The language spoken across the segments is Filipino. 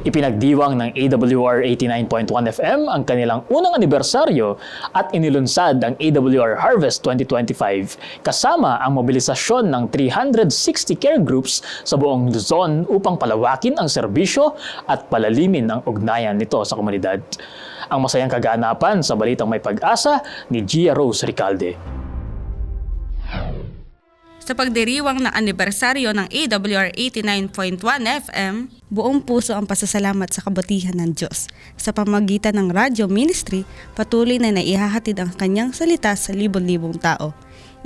Ipinagdiwang ng AWR 89.1 FM ang kanilang unang anibersaryo at inilunsad ang AWR Harvest 2025 kasama ang mobilisasyon ng 360 care groups sa buong Luzon upang palawakin ang serbisyo at palalimin ang ugnayan nito sa komunidad. Ang masayang kaganapan sa balitang may pag-asa ni Gia Rose Ricalde. Sa pagdiriwang ng anibersaryo ng AWR 89.1 FM, buong puso ang pasasalamat sa kabutihan ng Diyos. Sa pamagitan ng radio ministry, patuloy na naihahatid ang kanyang salita sa libon-libong tao.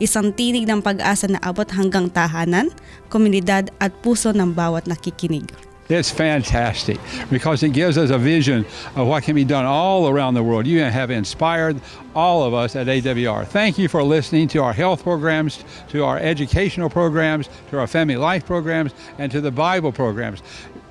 Isang tinig ng pag-asa na abot hanggang tahanan, komunidad at puso ng bawat nakikinig. It's fantastic because it gives us a vision of what can be done all around the world. You have inspired all of us at AWR. Thank you for listening to our health programs, to our educational programs, to our family life programs, and to the Bible programs.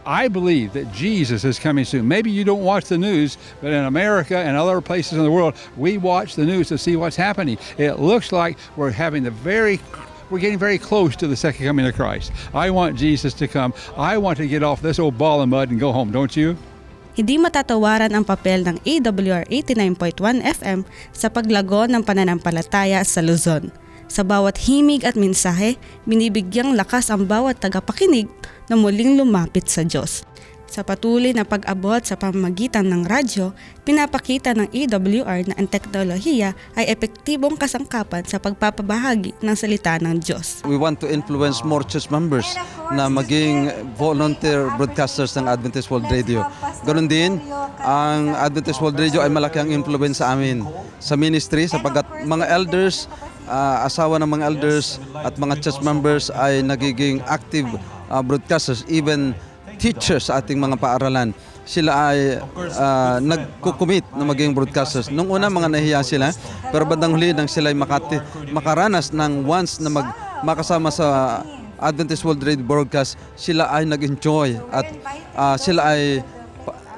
I believe that Jesus is coming soon. Maybe you don't watch the news, but in America and other places in the world, we watch the news to see what's happening. It looks like we're having the very we're getting very close to the second coming of Christ. I want Jesus to come. I want to get off this old ball of mud and go home, don't you? Hindi matatawaran ang papel ng AWR 89.1 FM sa paglago ng pananampalataya sa Luzon. Sa bawat himig at mensahe, binibigyang lakas ang bawat tagapakinig na muling lumapit sa Diyos. Sa patuloy na pag-abot sa pamamagitan ng radyo, pinapakita ng AWR na ang teknolohiya ay epektibong kasangkapan sa pagpapabahagi ng salita ng Diyos. We want to influence more church members na maging volunteer broadcasters ng Adventist World Radio. Ganon din, ang Adventist World Radio ay malaki ang influence sa amin sa ministry sapagkat mga elders, ah, asawa ng mga elders at mga church members ay nagiging active ah, broadcasters, even teachers sa ating mga paaralan. Sila ay ah, nagkukumit na maging broadcasters. Nung una mga nahiya sila, pero bandang huli nang sila ay makati, makaranas ng once na mag, makasama sa Adventist World Radio broadcast, sila ay nag-enjoy at ah, sila ay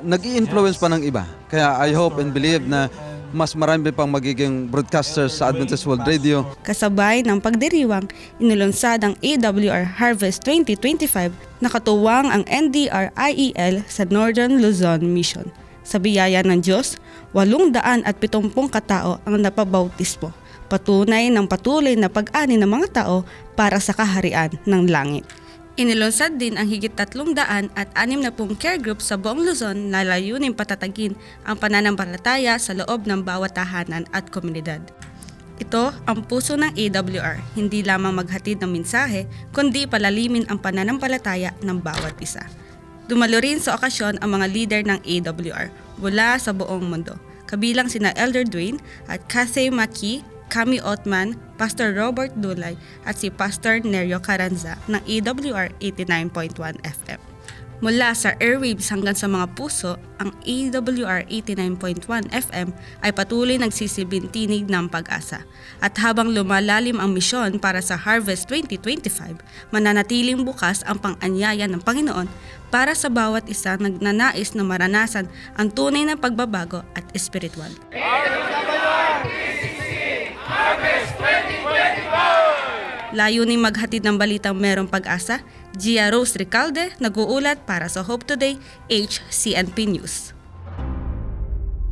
nag-i-influence pa ng iba. Kaya I hope and believe na mas marami pang magiging broadcasters sa Adventist World Radio Kasabay ng pagdiriwang, inulunsad ang AWR Harvest 2025 na katuwang ang NDR-IEL sa Northern Luzon Mission. Sa biyaya ng Diyos, 870 katao ang napabautismo. Patunay ng patuloy na pag-ani ng mga tao para sa kaharian ng langit. Inilunsad din ang higit 300 at 60 care group sa buong Luzon na layunin patatagin ang pananampalataya sa loob ng bawat tahanan at komunidad. Ito ang puso ng AWR, hindi lamang maghatid ng mensahe, kundi palalimin ang pananampalataya ng bawat isa. Dumalo rin sa okasyon ang mga leader ng AWR mula sa buong mundo, kabilang sina Elder Dwayne at Cathy Maki, Kami Otman, Pastor Robert Dulay at si Pastor Nerio Caranza ng AWR 89.1 FM. Mula sa airwaves hanggang sa mga puso, ang AWR 89.1 FM ay patuloy nagsisilbing tinig ng pag-asa. At habang lumalalim ang misyon para sa Harvest 2025, mananatiling bukas ang pang-anyaya ng Panginoon para sa bawat isa nagnanais na maranasan ang tunay na pagbabago at espiritual. Layuning maghatid ng balitang merong pag-asa, Gia Rose Ricalde, nag-uulat para sa Hope Today, HCNP News.